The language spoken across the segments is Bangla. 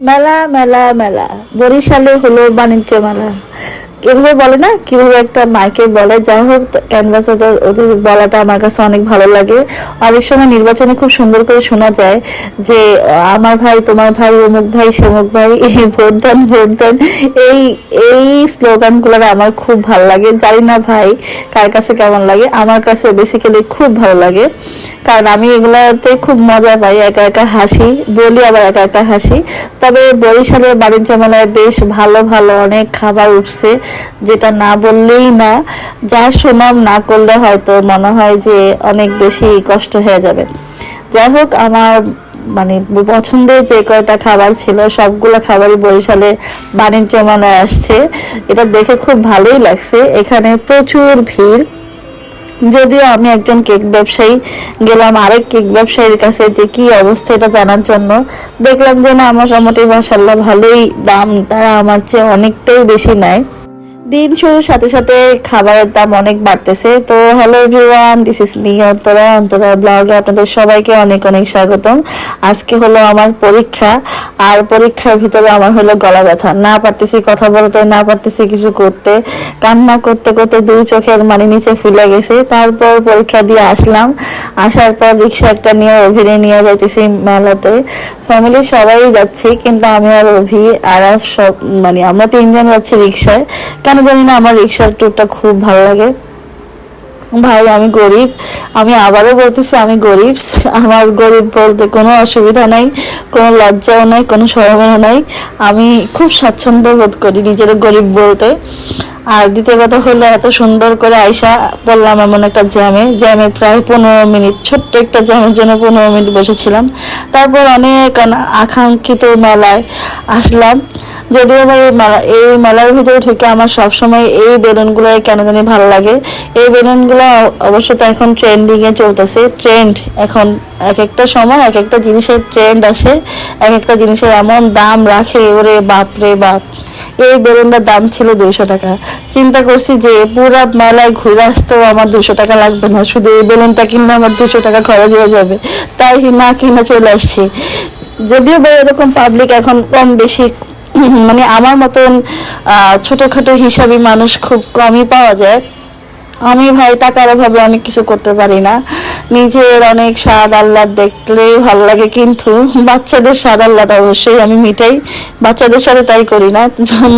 মেলা মেলা মেলা। বরিশালে হলো বাণিজ্য মেলা। এভাবে বলে না, কীভাবে একটা মাইকে বলে। যাই হোক ক্যানভাসে তো ওদের বলাটা আমার কাছে অনেক ভালো লাগে। অনেক সময় নির্বাচনে খুব সুন্দর করে শোনা যায় যে, আমার ভাই, তোমার ভাই, অমুক ভাই, সমুক ভাই ভোট দেন ভোট দেন। এই এই স্লোগানগুলো আমার খুব ভালো লাগে। জানি না ভাই, কার কাছে কেমন লাগে। আমার কাছে বেসিক্যালি খুব ভালো লাগে। কারণ আমি এগুলাতে খুব মজা পাই, একা একা হাসি। বলি আবার একা একা হাসি। তবে বরিশালের বাণিজ্য মেলায় বেশ ভালো ভালো অনেক খাবার উঠছে। যেটা না বললেই না যার সুনাম না করলে হয়তো মনে হয় যে অনেক বেশি কষ্ট হয়ে যাবে। যাই হোক, আমার মানে পছন্দের যে কয়টা খাবার ছিল, সবগুলো খাবারই বরিশালে বাণিজ্য মেলায় আসছে। এটা দেখে খুব ভালোই লাগছে। এখানে প্রচুর ভিড়। যদিও আমি একজন কেক ব্যবসায়ী, গেলাম আরেক কেক ব্যবসায়ীর কাছে যে কি অবস্থা এটা জানার জন্য। দেখলাম যে না আমার মোটামুটি মাসাল্লাহ ভালোই দাম, তারা আমার চেয়ে অনেকটাই বেশি নেয়। দিন শুরুর সাথে সাথে খাবারের দাম অনেক বাড়তেছে। তো hello everyone this is me Antara Antara ব্লগে আপনাদের সবাইকে অনেক অনেক স্বাগতম। আজকে হলো আমার পরীক্ষা, আর পরীক্ষার ভিতরে আমার হলো গলা ব্যথা। না পারতেছি কথা বলতে, না পারতেছি কিছু করতে। কান্না করতে করতে দুই চোখের মানে নিচে ফুলে গেছে। তারপর পরীক্ষা দিয়ে আসলাম। আসার পর রিক্সা একটা নিয়ে অভিনে নিয়ে যাইতেছি মেলাতে। ফ্যামিলির সবাই যাচ্ছি, কিন্তু আমি আর অভি, আর সব মানে আমরা তিনজন যাচ্ছি রিক্সায়। কেন জানি না আমার রিক্সার ট্যুরটা খুব ভালো লাগে। ভাই, আমি গরিব, আমি আবারও বলতেছি আমি গরিব। আমার গরিব বলতে কোনো অসুবিধা নাই, কোনো লজ্জাও নাই, কোনো সরমানও নাই। আমি খুব স্বাচ্ছন্দ্য বোধ করি নিজের গরিব বলতে। আর দ্বিতীয় কথা হলো, এত সুন্দর করে আয়সা বললাম এমন একটা জ্যামে। জ্যামে প্রায় পনেরো মিনিট, ছোট্ট একটা জ্যামের জন্য পনেরো মিনিট বসেছিলাম। তারপর অনেক আকাঙ্ক্ষিত মেলায় আসলাম। যদিও বা এই মেলা এই মেলার ভিতরে ঢুকে আমার সবসময় এই বেলুনগুলো কেন জানি ভালো লাগে। এই বেলুনগুলো অবশ্য তো এখন ট্রেন্ডিং এ চলতেছে। ট্রেন্ড এখন এক একটা সময় এক একটা জিনিসের ট্রেন্ড আসে, এক একটা জিনিসের এমন দাম রাখে, ওরে বাপ রে বাপ। এই বেলুনটার দাম ছিল দুইশো টাকা। চিন্তা করছি যে পুরো মেলায় ঘুরে আসতেও আমার দুশো টাকা লাগবে না। শুধু এই বেলুনটা কিনলে আমার দুশো টাকা খরচ হয়ে যাবে। তাই না কিনে চলে আসছি। যদিও বা এরকম পাবলিক এখন কম বেশি মানে আমার মতন ছোটখাটো হিসাবে মানুষ খুব কমই পাওয়া যায়। আমি ভাই টাকার অভাবে অনেক কিছু করতে পারি না। নিজের অনেক স্বাদ আহ্লাদ দেখলেই ভালো লাগে, কিন্তু বাচ্চাদের স্বাদ আহ্লাদ অবশ্যই আমি মিটাই। বাচ্চাদের সাথে তাই করি না।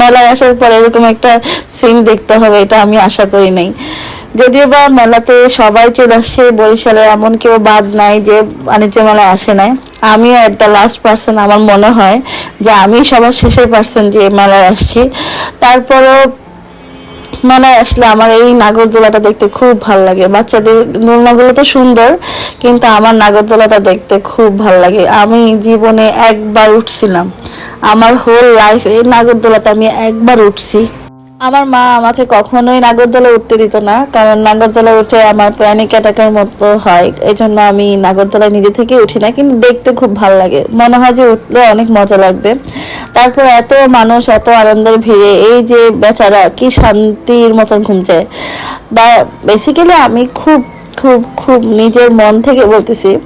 মেলায় আসার পর এরকম একটা সিন দেখতে হবে, এটা আমি আশা করি নাই। যদিও বা মেলাতে সবাই চলে আসছে বরিশালে এমন কেউ বাদ নাই যে বাণিজ্য মেলায় আসে নাই। আমি দ্য লাস্ট পার্সন আমার মনে হয়। যে আমি সবার শেষের পার্সন যে মেলায় আসছি। তারপরও মেলায় আসলে আমার এই নাগরদোলাটা দেখতে খুব ভালো লাগে। বাচ্চাদের দোলনাগুলো তো সুন্দর, কিন্তু আমার নাগরদোলাটা দেখতে খুব ভালো লাগে। আমি জীবনে একবার উঠছিলাম। আমার হোল লাইফ এই নাগরদোলাতে আমি একবার উঠছি। আমার মা আমাকে কখনোই নাগরদোলা উঠতে দিত না, কারণ নাগরদোলা উঠে আমার প্যানিক অ্যাটাকের মতো হয়। এই জন্য আমি নাগরদোলা নিজে থেকে উঠি না, কিন্তু দেখতে খুব ভালো লাগে। মনে হয় যে উঠলে অনেক মজা লাগবে। তারপর এত মানুষ, এত আনন্দের ভিড়ে, এই যে বেচারা কি শান্তির মতন ঘুমছে বা বেসিক্যালি আমি খুব খুব খুব নিজের মন থেকে বলতেছি,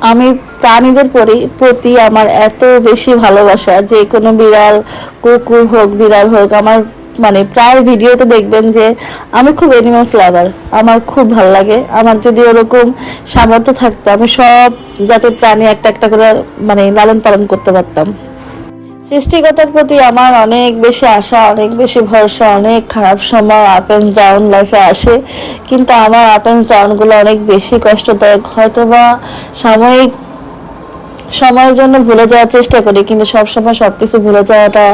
আমি প্রাণীদের পরি- প্রতি আমার এত বেশি ভালোবাসা যে কোনো বিড়াল, কুকুর হোক, বিড়াল হোক, আমার মানে প্রায় ভিডিওতে দেখবেন যে আমি খুব অ্যানিমালস লাভার আমার খুব ভালো লাগে। আমার যদি ওরকম সামর্থ্য থাকতো, আমি সব যাতে প্রাণী একটা একটা করে মানে লালন পালন করতে পারতাম। সৃষ্টিকতার প্রতি আমার অনেক বেশি আশা, অনেক বেশি ভরসা, অনেক খারাপ সময় আপ অ্যান্ড ডাউন লাইফে আসে। কিন্তু আমার আপ অ্যান্ড ডাউনগুলো অনেক বেশি কষ্টদায়ক। হয়তো বা সাময়িক সময়ের জন্য ভুলে যাওয়ার চেষ্টা করি, কিন্তু সবসময় সবকিছু ভুলে যাওয়াটা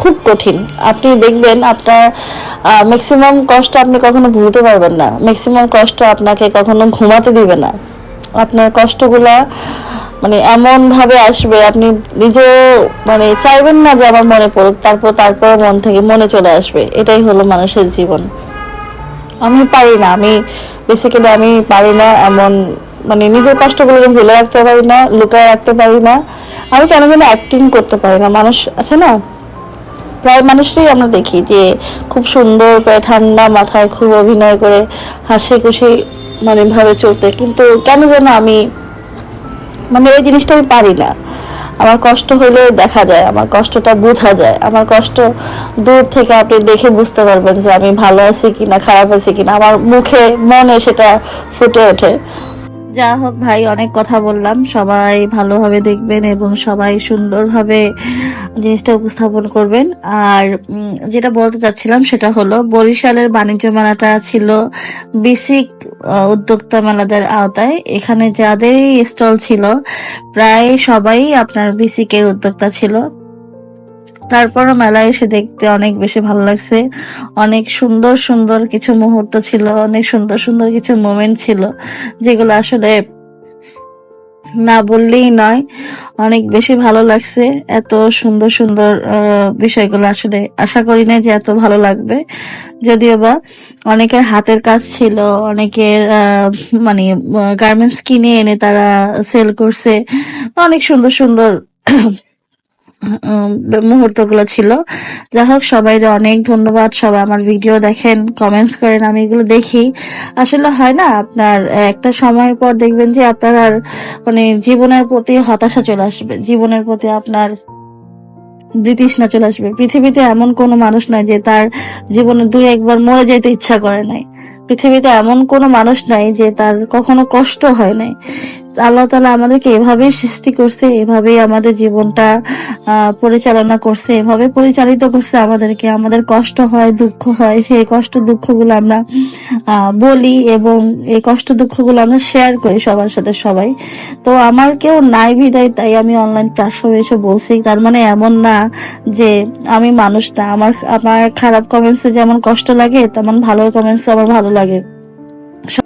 খুব কঠিন। আপনি দেখবেন আপনার ম্যাক্সিমাম কষ্ট আপনি কখনো ভুলতে পারবেন না। ম্যাক্সিমাম কষ্ট আপনাকে কখনো ঘুমাতে দিবে না। আপনার কষ্টগুলা মানে এমন ভাবে আসবে, আপনি নিজেও মানে চাইবেন না যে আমার মনে পড়ুক, তারপর তারপর মন থেকে মনে চলে আসবে। এটাই হলো মানুষের জীবন। আমি পারি না, আমি বেসিক্যালি আমি পারি না এমন মানে নিজের কষ্টগুলো ভুলে রাখতে পারি না, লুকায় রাখতে পারি না। আমি কেন যেন অ্যাক্টিং করতে পারি না। মানুষ আছে না? প্রায় মানুষরাই আমরা দেখি যে খুব সুন্দর করে ঠান্ডা মাথায় খুব অভিনয় করে হাসি খুশি মানে ভাবে চলতে। কিন্তু কেন যেন আমি মানে ওই জিনিসটা আমি পারি না। আমার কষ্ট হলে দেখা যায়, আমার কষ্টটা বোঝা যায়। আমার কষ্ট দূর থেকে আপনি দেখে বুঝতে পারবেন যে আমি ভালো আছি কিনা, খারাপ আছি কিনা। আমার মুখে, মনে সেটা ফুটে ওঠে। যা হোক ভাই, অনেক কথা বললাম। সবাই ভালোভাবে দেখবেন এবং সবাই সুন্দরভাবে জিনিসটা উপস্থাপন করবেন। আর যেটা বলতে চাচ্ছিলাম সেটা হলো, বরিশালের বাণিজ্য মেলাটা ছিল বেসিক উদ্যোক্তা মেলাদের আওতায়। এখানে যাদেরই স্টল ছিল, প্রায় সবাই আপনার বেসিকের উদ্যোক্তা ছিল। তারপরও মেলায় এসে দেখতে অনেক বেশি ভালো লাগছে। অনেক সুন্দর সুন্দর কিছু মুহূর্ত ছিল, অনেক সুন্দর সুন্দর কিছু মোমেন্ট ছিল, যেগুলো আসলে না বললেই নয়। অনেক বেশি ভালো লাগছে, এত সুন্দর সুন্দর বিষয়গুলো আসলে আশা করি না যে এত ভালো লাগবে। যদিও বা অনেকের হাতের কাজ ছিল, অনেকের মানে গার্মেন্টস কিনে এনে তারা সেল করছে। অনেক সুন্দর সুন্দর মুহূর্তগুলো ছিল। যাই হোক সবাই অনেক ধন্যবাদ। সবাই আমার ভিডিও দেখেন কমেন্টস করেন, আমি এগুলো দেখি। আসলে হয় না, আপনার একটা সময়ের পর দেখবেন যে আপনার আর মানে জীবনের প্রতি হতাশা চলে আসবে। জীবনের প্রতি আপনার বৃতৃষ্ণা চলে আসবে। পৃথিবীতে এমন কোনো মানুষ নাই যে তার জীবনে দুই একবার মরে যেতে ইচ্ছা করে নাই। পৃথিবীতে এমন কোনো মানুষ নাই যে তার কখনো কষ্ট হয় নাই। আল্লাহ তালা আমাদেরকে এভাবেই সৃষ্টি করছে, এভাবেই আমাদের জীবনটা পরিচালনা করছে, এভাবে পরিচালিত করছে আমাদেরকে। আমাদের কষ্ট হয়, দুঃখ হয়, সেই কষ্ট দুঃখগুলো আমরা বলি এবং এই কষ্ট দুঃখগুলো আমরা শেয়ার করি সবার সাথে সবাই। তো আমার কেউ নাই বিদায়, তাই আমি অনলাইন প্ল্যাটফর্মে এসে বলছি, তার মানে এমন না যে আমি মানুষ না। আমার আমার খারাপ কমেন্টসে যেমন কষ্ট লাগে, তেমন ভালো কমেন্টস আমার ভালো লাগে।